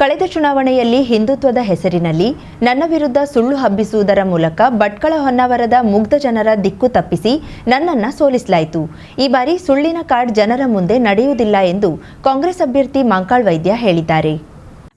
ಕಳೆದ ಚುನಾವಣೆಯಲ್ಲಿ ಹಿಂದುತ್ವದ ಹೆಸರಿನಲ್ಲಿ ನನ್ನ ವಿರುದ್ಧ ಸುಳ್ಳು ಹಬ್ಬಿಸುವುದರ ಮೂಲಕ ಭಟ್ಕಳ ಹೊನ್ನಾವರದ ಮುಗ್ಧ ಜನರ ದಿಕ್ಕು ತಪ್ಪಿಸಿ ನನ್ನನ್ನ ಸೋಲಿಸಲಾಯಿತು. ಈ ಬಾರಿ ಸುಳ್ಳಿನ ಕಾರ್ಡ್ ಜನರ ಮುಂದೆ ನಡೆಯುವುದಿಲ್ಲ ಎಂದು ಕಾಂಗ್ರೆಸ್ ಅಭ್ಯರ್ಥಿ ಮಾಂಕಾಳ್ ವೈದ್ಯ ಹೇಳಿದ್ದಾರೆ.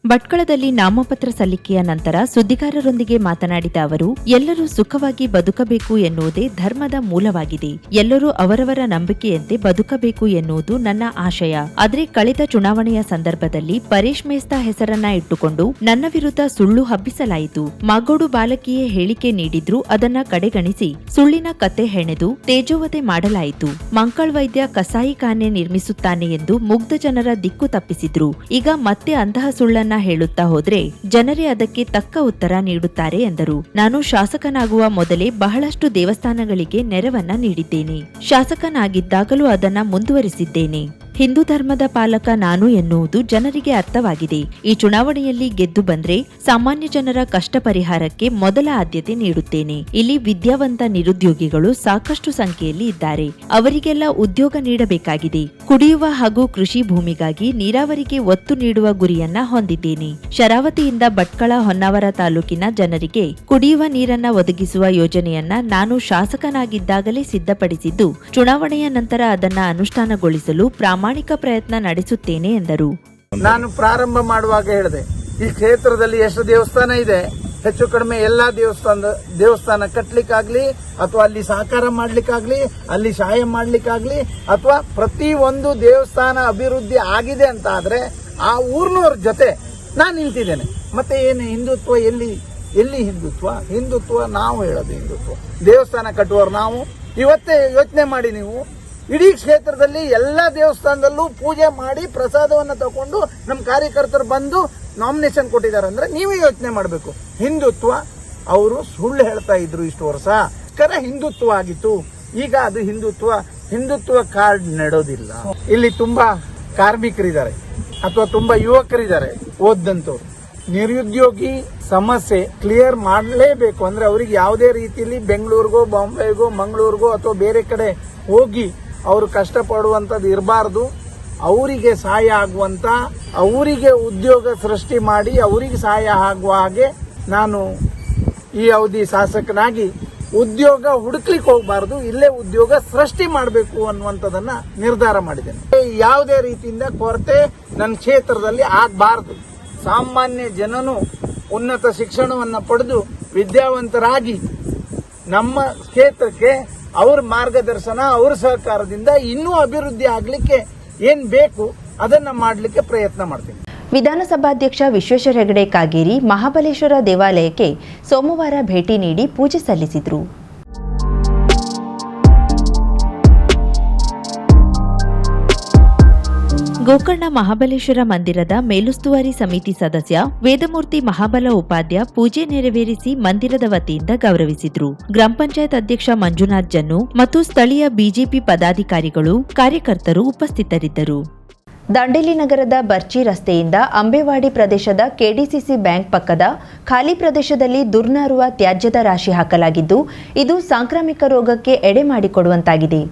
ಭಟ್ಕಳದಲ್ಲಿ ನಾಮಪತ್ರ ಸಲ್ಲಿಕೆಯ ನಂತರ ಸುದ್ದಿಗಾರರೊಂದಿಗೆ ಮಾತನಾಡಿದ ಅವರು, ಎಲ್ಲರೂ ಸುಖವಾಗಿ ಬದುಕಬೇಕು ಎನ್ನುವುದೇ ಧರ್ಮದ ಮೂಲವಾಗಿದೆ. ಎಲ್ಲರೂ ಅವರವರ ನಂಬಿಕೆಯಂತೆ ಬದುಕಬೇಕು ಎನ್ನುವುದು ನನ್ನ ಆಶಯ. ಆದರೆ ಕಳೆದ ಚುನಾವಣೆಯ ಸಂದರ್ಭದಲ್ಲಿ ಪರೇಶ್ ಮೇಸ್ತಾ ಹೆಸರನ್ನ ಇಟ್ಟುಕೊಂಡು ನನ್ನ ವಿರುದ್ಧ ಸುಳ್ಳು ಹಬ್ಬಿಸಲಾಯಿತು. ಮಾಗೋಡು ಬಾಲಕಿಯೇ ಹೇಳಿಕೆ ನೀಡಿದ್ರು ಅದನ್ನ ಕಡೆಗಣಿಸಿ ಸುಳ್ಳಿನ ಕತೆ ಹೆಣೆದು ತೇಜೋವಧೆ ಮಾಡಲಾಯಿತು. ಮಂಕಳ್ ವೈದ್ಯ ಕಸಾಯಿಖಾನೆ ನಿರ್ಮಿಸುತ್ತಾನೆ ಎಂದು ಮುಗ್ಧ ಜನರ ದಿಕ್ಕು ತಪ್ಪಿಸಿದ್ರು. ಈಗ ಮತ್ತೆ ಅಂತಹ ಸುಳ್ಳನ್ನ ಹೇಳುತ್ತಾ ಹೋದ್ರೆ ಜನರೇ ಅದಕ್ಕೆ ತಕ್ಕ ಉತ್ತರ ನೀಡುತ್ತಾರೆ ಎಂದರು. ನಾನು ಶಾಸಕನಾಗುವ ಮೊದಲೇ ಬಹಳಷ್ಟು ದೇವಸ್ಥಾನಗಳಿಗೆ ನೆರವನ್ನ ನೀಡಿದ್ದೇನೆ. ಶಾಸಕನಾಗಿದ್ದಾಗಲೂ ಅದನ್ನ ಮುಂದುವರಿಸಿದ್ದೇನೆ. ಹಿಂದೂ ಧರ್ಮದ ಪಾಲಕ ನಾನು ಎನ್ನುವುದು ಜನರಿಗೆ ಅರ್ಥವಾಗಿದೆ. ಈ ಚುನಾವಣೆಯಲ್ಲಿ ಗೆದ್ದು ಬಂದ್ರೆ ಸಾಮಾನ್ಯ ಜನರ ಕಷ್ಟ ಪರಿಹಾರಕ್ಕೆ ಮೊದಲ ಆದ್ಯತೆ ನೀಡುತ್ತೇನೆ. ಇಲ್ಲಿ ವಿದ್ಯಾವಂತ ನಿರುದ್ಯೋಗಿಗಳು ಸಾಕಷ್ಟು ಸಂಖ್ಯೆಯಲ್ಲಿ ಇದ್ದಾರೆ. ಅವರಿಗೆಲ್ಲ ಉದ್ಯೋಗ ನೀಡಬೇಕಾಗಿದೆ. ಕುಡಿಯುವ ಹಾಗೂ ಕೃಷಿ ಭೂಮಿಗಾಗಿ ನೀರಾವರಿಗೆ ಒತ್ತು ನೀಡುವ ಗುರಿಯನ್ನ ಹೊಂದಿದ್ದೇನೆ. ಶರಾವತಿಯಿಂದ ಭಟ್ಕಳ ಹೊನ್ನಾವರ ತಾಲೂಕಿನ ಜನರಿಗೆ ಕುಡಿಯುವ ನೀರನ್ನ ಒದಗಿಸುವ ಯೋಜನೆಯನ್ನ ನಾನು ಶಾಸಕನಾಗಿದ್ದಾಗಲೇ ಸಿದ್ಧಪಡಿಸಿದ್ದು, ಚುನಾವಣೆಯ ನಂತರ ಅದನ್ನ ಅನುಷ್ಠಾನಗೊಳಿಸಲು ಪ್ರಾಮಾಣಿಕ ಪ್ರಯತ್ನ ನಡೆಸುತ್ತೇನೆ ಎಂದರು. ನಾನು ಪ್ರಾರಂಭ ಮಾಡುವಾಗ ಹೇಳಿದೆ, ಈ ಕ್ಷೇತ್ರದಲ್ಲಿ ಎಷ್ಟು ದೇವಸ್ಥಾನ ಇದೆ, ಹೆಚ್ಚು ಕಡಿಮೆ ಎಲ್ಲಾ ದೇವಸ್ಥಾನ ದೇವಸ್ಥಾನ ಕಟ್ಟಲಿಕ್ಕಾಗ್ಲಿ ಅಥವಾ ಅಲ್ಲಿ ಸಹಕಾರ ಮಾಡ್ಲಿಕ್ಕಾಗ್ಲಿ, ಅಲ್ಲಿ ಸಹಾಯ ಮಾಡ್ಲಿಕ್ಕಾಗ್ಲಿ, ಅಥವಾ ಪ್ರತಿ ಒಂದು ದೇವಸ್ಥಾನ ಅಭಿವೃದ್ಧಿ ಆಗಿದೆ ಅಂತ ಆದ್ರೆ ಆ ಊರ್ನವ್ರ ಜೊತೆ ನಾನು ನಿಂತಿದ್ದೇನೆ. ಮತ್ತೆ ಏನು ಹಿಂದುತ್ವ ಎಲ್ಲಿ ಎಲ್ಲಿ ಹಿಂದುತ್ವ? ಹಿಂದುತ್ವ ನಾವು ಹೇಳೋದು ಹಿಂದುತ್ವ. ದೇವಸ್ಥಾನ ಕಟ್ಟುವವರು ನಾವು. ಇವತ್ತೇ ಯೋಚನೆ ಮಾಡಿ ನೀವು. ಇಡೀ ಕ್ಷೇತ್ರದಲ್ಲಿ ಎಲ್ಲ ದೇವಸ್ಥಾನದಲ್ಲೂ ಪೂಜೆ ಮಾಡಿ ಪ್ರಸಾದವನ್ನು ತಗೊಂಡು ನಮ್ಮ ಕಾರ್ಯಕರ್ತರು ಬಂದು ನಾಮಿನೇಷನ್ ಕೊಟ್ಟಿದ್ದಾರೆ ಅಂದ್ರೆ ನೀವೇ ಯೋಚನೆ ಮಾಡಬೇಕು. ಹಿಂದುತ್ವ, ಅವರು ಸುಳ್ಳು ಹೇಳ್ತಾ ಇದ್ರು ಇಷ್ಟು ವರ್ಷ. ಕರೆ ಹಿಂದುತ್ವ ಆಗಿತ್ತು. ಈಗ ಅದು ಹಿಂದುತ್ವ. ಹಿಂದುತ್ವ ಕಾರ್ಡ್ ನೆಡೋದಿಲ್ಲ. ಇಲ್ಲಿ ತುಂಬಾ ಕಾರ್ಮಿಕರಿದ್ದಾರೆ ಅಥವಾ ತುಂಬಾ ಯುವಕರಿದ್ದಾರೆ ಓದ್ದಂತವ್ರು. ನಿರುದ್ಯೋಗಿ ಸಮಸ್ಯೆ ಕ್ಲಿಯರ್ ಮಾಡಲೇಬೇಕು. ಅಂದ್ರೆ ಅವ್ರಿಗೆ ಯಾವುದೇ ರೀತಿಯಲ್ಲಿ ಬೆಂಗಳೂರಿಗೋ, ಬಾಂಬೆಗೋ, ಮಂಗಳೂರಿಗೋ ಅಥವಾ ಬೇರೆ ಕಡೆ ಹೋಗಿ ಅವರು ಕಷ್ಟಪಡುವಂಥದ್ದು ಇರಬಾರ್ದು. ಅವರಿಗೆ ಸಹಾಯ ಆಗುವಂಥ ಅವರಿಗೆ ಉದ್ಯೋಗ ಸೃಷ್ಟಿ ಮಾಡಿ ಅವರಿಗೆ ಸಹಾಯ ಆಗುವ ಹಾಗೆ ನಾನು ಈ ಅವಧಿ ಶಾಸಕನಾಗಿ ಉದ್ಯೋಗ ಹುಡುಕ್ಲಿಕ್ಕೆ ಹೋಗಬಾರ್ದು, ಇಲ್ಲೇ ಉದ್ಯೋಗ ಸೃಷ್ಟಿ ಮಾಡಬೇಕು ಅನ್ನುವಂಥದ್ದನ್ನ ನಿರ್ಧಾರ ಮಾಡಿದ್ದೇನೆ. ಯಾವುದೇ ರೀತಿಯಿಂದ ಕೊರತೆ ನನ್ನ ಕ್ಷೇತ್ರದಲ್ಲಿ ಆಗಬಾರ್ದು. ಸಾಮಾನ್ಯ ಜನನು ಉನ್ನತ ಶಿಕ್ಷಣವನ್ನು ಪಡೆದು ವಿದ್ಯಾವಂತರಾಗಿ ನಮ್ಮ ಕ್ಷೇತ್ರಕ್ಕೆ ಅವ್ರ ಮಾರ್ಗದರ್ಶನ, ಅವ್ರ ಸಹಕಾರದಿಂದ ಇನ್ನೂ ಅಭಿವೃದ್ಧಿ ಆಗ್ಲಿಕ್ಕೆ ಏನ್ ಬೇಕು ಅದನ್ನ ಮಾಡಲಿಕ್ಕೆ ಪ್ರಯತ್ನ ಮಾಡ್ತೀನಿ. ವಿಧಾನಸಭಾಧ್ಯಕ್ಷ ವಿಶ್ವೇಶ್ವರ ಹೆಗಡೆ ಕಾಗೇರಿ ಮಹಾಬಲೇಶ್ವರ ದೇವಾಲಯಕ್ಕೆ ಸೋಮವಾರ ಭೇಟಿ ನೀಡಿ ಪೂಜೆ ಸಲ್ಲಿಸಿದರು. ಗೋಕರ್ಣ ಮಹಾಬಲೇಶ್ವರ ಮಂದಿರದ ಮೇಲುಸ್ತುವಾರಿ ಸಮಿತಿ ಸದಸ್ಯ ವೇದಮೂರ್ತಿ ಮಹಾಬಲ ಉಪಾಧ್ಯ ಪೂಜೆ ನೆರವೇರಿಸಿ ಮಂದಿರದ ವತಿಯಿಂದ ಗೌರವಿಸಿದ್ರು. ಗ್ರಾಮ ಪಂಚಾಯತ್ ಅಧ್ಯಕ್ಷ ಮಂಜುನಾಥ್ ಜನ್ನು ಮತ್ತು ಸ್ಥಳೀಯ ಬಿಜೆಪಿ ಪದಾಧಿಕಾರಿಗಳು, ಕಾರ್ಯಕರ್ತರು ಉಪಸ್ಥಿತರಿದ್ದರು. ದಾಂಡೇಲಿ ನಗರದ ಬರ್ಚಿ ರಸ್ತೆಯಿಂದ ಅಂಬೇವಾಡಿ ಪ್ರದೇಶದ ಕೆಡಿಸಿಸಿ ಬ್ಯಾಂಕ್ ಪಕ್ಕದ ಖಾಲಿ ಪ್ರದೇಶದಲ್ಲಿ ದುರ್ನಾರುವ ತ್ಯಾಜ್ಯದ ರಾಶಿ ಹಾಕಲಾಗಿದ್ದು, ಇದು ಸಾಂಕ್ರಾಮಿಕ ರೋಗಕ್ಕೆ ಎಡೆ ಮಾಡಿಕೊಡುವಂತಾಗಿದೆ.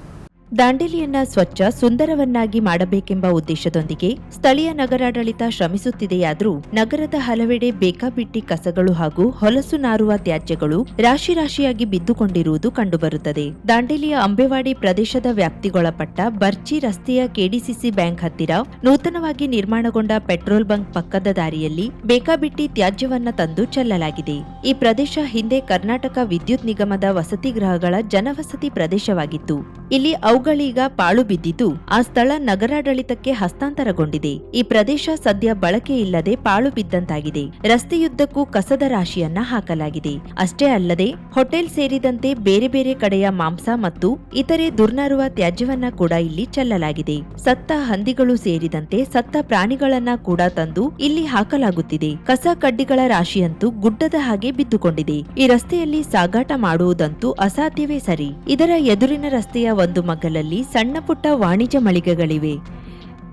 ದಾಂಡೇಲಿಯನ್ನ ಸ್ವಚ್ಛ ಸುಂದರವನ್ನಾಗಿ ಮಾಡಬೇಕೆಂಬ ಉದ್ದೇಶದೊಂದಿಗೆ ಸ್ಥಳೀಯ ನಗರಾಡಳಿತ ಶ್ರಮಿಸುತ್ತಿದೆಯಾದರೂ ನಗರದ ಹಲವೆಡೆ ಬೇಕಾಬಿಟ್ಟಿ ಕಸಗಳು ಹಾಗೂ ಹೊಲಸು ನಾರುವ ತ್ಯಾಜ್ಯಗಳು ರಾಶಿ ರಾಶಿಯಾಗಿ ಬಿದ್ದುಕೊಂಡಿರುವುದು ಕಂಡುಬರುತ್ತದೆ. ದಾಂಡೇಲಿಯ ಅಂಬೇವಾಡಿ ಪ್ರದೇಶದ ವ್ಯಾಪ್ತಿಗೊಳಪಟ್ಟ ಬರ್ಚಿ ರಸ್ತೆಯ ಕೆಡಿಸಿಸಿ ಬ್ಯಾಂಕ್ ಹತ್ತಿರ ನೂತನವಾಗಿ ನಿರ್ಮಾಣಗೊಂಡ ಪೆಟ್ರೋಲ್ ಬಂಕ್ ಪಕ್ಕದ ದಾರಿಯಲ್ಲಿ ಬೇಕಾಬಿಟ್ಟಿ ತ್ಯಾಜ್ಯವನ್ನ ತಂದು ಚೆಲ್ಲಲಾಗಿದೆ. ಈ ಪ್ರದೇಶ ಹಿಂದೆ ಕರ್ನಾಟಕ ವಿದ್ಯುತ್ ನಿಗಮದ ವಸತಿ ಗೃಹಗಳ ಜನವಸತಿ ಪ್ರದೇಶವಾಗಿತ್ತು. ಇಲ್ಲಿ ಅವುಗಳೀಗ ಪಾಳು ಬಿದ್ದಿದ್ದು ಆ ಸ್ಥಳ ನಗರಾಡಳಿತಕ್ಕೆ ಹಸ್ತಾಂತರಗೊಂಡಿದೆ. ಈ ಪ್ರದೇಶ ಸದ್ಯ ಬಳಕೆ ಇಲ್ಲದೆ ಪಾಳು ಬಿದ್ದಂತಾಗಿದೆ. ರಸ್ತೆಯುದ್ದಕ್ಕೂ ಕಸದ ರಾಶಿಯನ್ನ ಹಾಕಲಾಗಿದೆ. ಅಷ್ಟೇ ಅಲ್ಲದೆ, ಹೋಟೆಲ್ ಸೇರಿದಂತೆ ಬೇರೆ ಬೇರೆ ಕಡೆಯ ಮಾಂಸ ಮತ್ತು ಇತರೆ ದುರ್ನರುವ ತ್ಯಾಜ್ಯವನ್ನ ಕೂಡ ಇಲ್ಲಿ ಚೆಲ್ಲಲಾಗಿದೆ. ಸತ್ತ ಹಂದಿಗಳು ಸೇರಿದಂತೆ ಸತ್ತ ಪ್ರಾಣಿಗಳನ್ನ ಕೂಡ ತಂದು ಇಲ್ಲಿ ಹಾಕಲಾಗುತ್ತಿದೆ. ಕಸ ಕಡ್ಡಿಗಳ ರಾಶಿಯಂತೂ ಗುಡ್ಡದ ಹಾಗೆ ಬಿದ್ದುಕೊಂಡಿದೆ. ಈ ರಸ್ತೆಯಲ್ಲಿ ಸಾಗಾಟ ಮಾಡುವುದಂತೂ ಅಸಾಧ್ಯವೇ ಸರಿ. ಇದರ ಎದುರಿನ ರಸ್ತೆಯ ಒಂದು ಮಗ್ಗಲಲ್ಲಿ ಸಣ್ಣ ಪುಟ್ಟ ವಾಣಿಜ್ಯ ಮಳಿಗೆಗಳಿವೆ.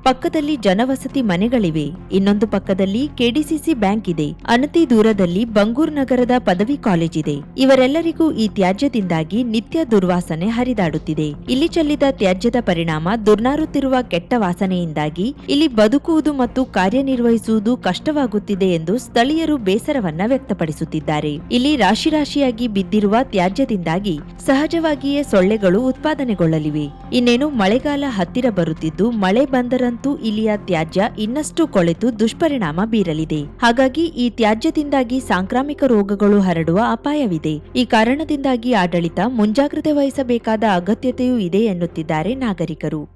ಪಕ್ಕದಲ್ಲಿ ಜನವಸತಿ ಮನೆಗಳಿವೆ. ಇನ್ನೊಂದು ಪಕ್ಕದಲ್ಲಿ ಕೆಡಿಸಿಸಿ ಬ್ಯಾಂಕ್ ಇದೆ. ಅನತಿ ದೂರದಲ್ಲಿ ಬಂಗೂರ್ ನಗರದ ಪದವಿ ಕಾಲೇಜ್ ಇದೆ. ಇವರೆಲ್ಲರಿಗೂ ಈ ತ್ಯಾಜ್ಯದಿಂದಾಗಿ ನಿತ್ಯ ದುರ್ವಾಸನೆ ಹರಿದಾಡುತ್ತಿದೆ. ಇಲ್ಲಿ ಚೆಲ್ಲಿದ ತ್ಯಾಜ್ಯದ ಪರಿಣಾಮ ದುರ್ನಾರುತ್ತಿರುವ ಕೆಟ್ಟ ವಾಸನೆಯಿಂದಾಗಿ ಇಲ್ಲಿ ಬದುಕುವುದು ಮತ್ತು ಕಾರ್ಯನಿರ್ವಹಿಸುವುದು ಕಷ್ಟವಾಗುತ್ತಿದೆ ಎಂದು ಸ್ಥಳೀಯರು ಬೇಸರವನ್ನ ವ್ಯಕ್ತಪಡಿಸುತ್ತಿದ್ದಾರೆ. ಇಲ್ಲಿ ರಾಶಿ ರಾಶಿಯಾಗಿ ಬಿದ್ದಿರುವ ತ್ಯಾಜ್ಯದಿಂದಾಗಿ ಸಹಜವಾಗಿಯೇ ಸೊಳ್ಳೆಗಳು ಉತ್ಪಾದನೆಗೊಳ್ಳಲಿವೆ. ಇನ್ನೇನು ಮಳೆಗಾಲ ಹತ್ತಿರ ಬರುತ್ತಿದ್ದು ಮಳೆ ಬಂದರಂತೂ ಇಲ್ಲಿಯ ತ್ಯಾಜ್ಯ ಇನ್ನಷ್ಟು ಕೊಳೆತು ದುಷ್ಪರಿಣಾಮ ಬೀರಲಿದೆ. ಹಾಗಾಗಿ ಈ ತ್ಯಾಜ್ಯದಿಂದಾಗಿ ಸಾಂಕ್ರಾಮಿಕ ರೋಗಗಳು ಹರಡುವ ಅಪಾಯವಿದೆ. ಈ ಕಾರಣದಿಂದಾಗಿ ಆಡಳಿತ ಮುಂಜಾಗ್ರತೆ ವಹಿಸಬೇಕಾದ ಅಗತ್ಯತೆಯೂ ಇದೆ ಎನ್ನುತ್ತಿದ್ದಾರೆ ನಾಗರಿಕರು.